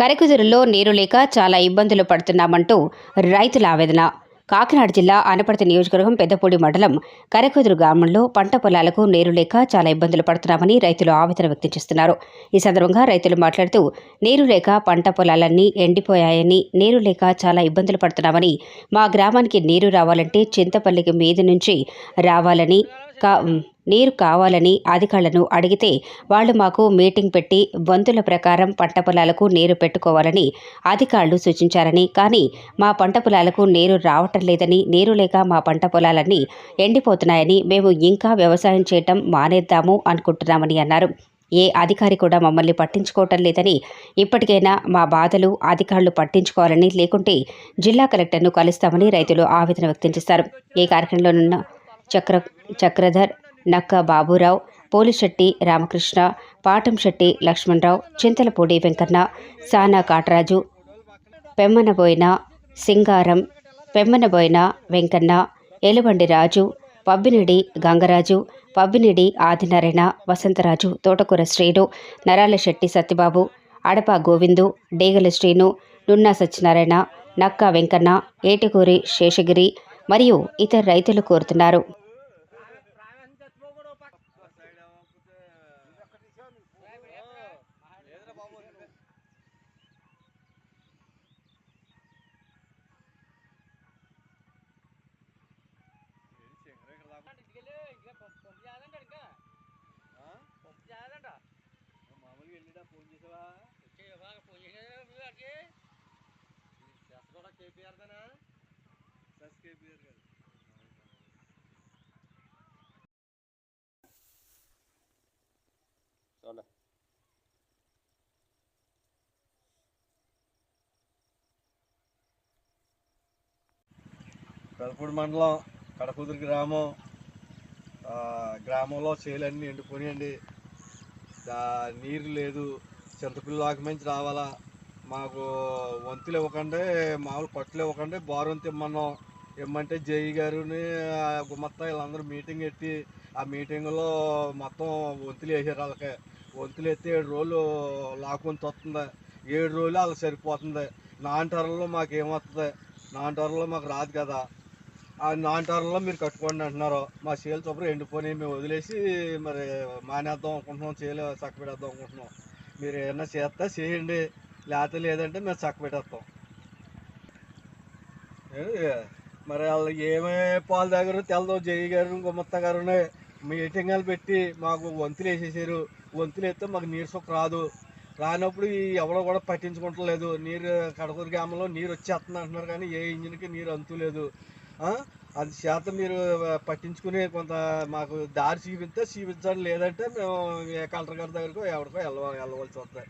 కరకుదురులో నీరు లేక చాలా ఇబ్బందులు పడుతున్నామంటూ రైతుల ఆవేదన. కాకినాడ జిల్లా అనపర్తి నియోజకవర్గం పెద్దపూడి మండలం కరకుదురు గ్రామంలో పంట పొలాలకు నీరు లేక చాలా ఇబ్బందులు పడుతున్నామని రైతులు ఆవేదన వ్యక్తం చేస్తున్నారు. ఈ సందర్భంగా రైతులు మాట్లాడుతూ నీరు లేక పంట పొలాలన్నీ ఎండిపోయాయని నీరు లేక చాలా ఇబ్బందులు పడుతున్నామని మా గ్రామానికి నీరు రావాలంటే చింతపల్లికి మీది నుంచి రావాలని కా నీరు కావాలని అధికారులను అడిగితే వాళ్ళు మాకు మీటింగ్ పెట్టి వంతుల ప్రకారం పంట పొలాలకు నీరు పెట్టుకోవాలని అధికారులు సూచించారని కానీ మా పంట పొలాలకు నీరు రావటం లేదని నీరు లేక మా పంట పొలాలన్నీ ఎండిపోతున్నాయని మేము ఇంకా వ్యవసాయం చేయటం మానేద్దాము అనుకుంటున్నామని అన్నారు. ఏ అధికారి కూడా మమ్మల్ని పట్టించుకోవటం లేదని ఇప్పటికైనా మా బాధలు అధికారులు పట్టించుకోవాలని లేకుంటే జిల్లా కలెక్టర్ను కలుస్తామని రైతులు ఆవేదన వ్యక్తం చేశారు ఈ కార్యక్రమంలోనున్న చక్ర చక్రధర్ నక్క బాబురావు పోలిశెట్టి రామకృష్ణ పాటంశెట్టి లక్ష్మణరావు చింతలపూడి వెంకన్న సానా కాటరాజు పెమ్మనబోయిన సింగారం పెమ్మనబోయిన వెంకన్న ఎలుబండి రాజు పబ్బినిడి గంగరాజు పబ్బినిడి ఆదినారాయణ వసంతరాజు తోటకూర శ్రీను నరాల శెట్టి సత్యబాబు అడప గోవిందు డేగల శ్రీను నున్నా సత్యనారాయణ నక్క వెంకన్న ఏటికూరి శేషగిరి మరియు ఇతర రైతులు కోరుతున్నారు. మామూలుగా వెళ్ళినా ఫోన్ చేసావా? కూడా కేపీఆర్ దానా ప్లస్ కేపీఆర్ గారు. చూడ పెదపూడి మండలం కడకూతురు గ్రామం గ్రామంలో చేలన్నీ ఎండిపోయాయండి నీరు లేదు. చింతపిల్లి ఆకుమించి రావాలా. మాకు వంతులు ఇవ్వకండి మామూలు పట్టులు ఇవ్వకండి బారు ఇమ్మన్నాం ఇమ్మంటే జేఈ గారుని ఆ వీళ్ళందరూ మీటింగ్ ఎత్తి ఆ మీటింగ్లో మొత్తం వంతులు వేసారు వాళ్ళకి. వంతులు ఎత్తి ఏడు రోజులు లాక్కొని వస్తుంది ఏడు రోజులు వాళ్ళకి సరిపోతుంది. నాంటర్లో మాకు ఏమవుతుంది నాంటర్లో మాకు రాదు కదా. నాంటారంలో మీరు కట్టుకోండి అంటున్నారు. మా చేలు చొప్పున ఎండిపోయి మేము వదిలేసి మరి మానేద్దాం అనుకుంటున్నాం. చేలు చక్క పెట్టేద్దాం అనుకుంటున్నాం. మీరు ఏమన్నా చేస్తా చేయండి. లేకపోతే లేదంటే మేము చక్క పెట్టేస్తాం మరి వాళ్ళు ఏమే పాల దగ్గర తెలదో. జయ్యి గారు గుమ్మత్త గారు మీటింగ్లు పెట్టి మాకు వంతులు వేసేసారు. వంతులు వేస్తే మాకు నీరు సుఖ రాదు. రానప్పుడు ఎవరో కూడా పట్టించుకుంటలేదు. నీరు కడకూరు గ్రామంలో నీరు వచ్చేస్తుంది అంటున్నారు కానీ ఏ ఇంజిన్కి నీరు అంతులేదు అది చేత మీరు పట్టించుకునే కొంత మాకు దారి చూపిస్తే చూపించండి లేదంటే మేము ఏ కలెక్టర్ గారి దగ్గరకు ఎవరికో వెళ్ళ వెళ్ళవలసి వస్తుంది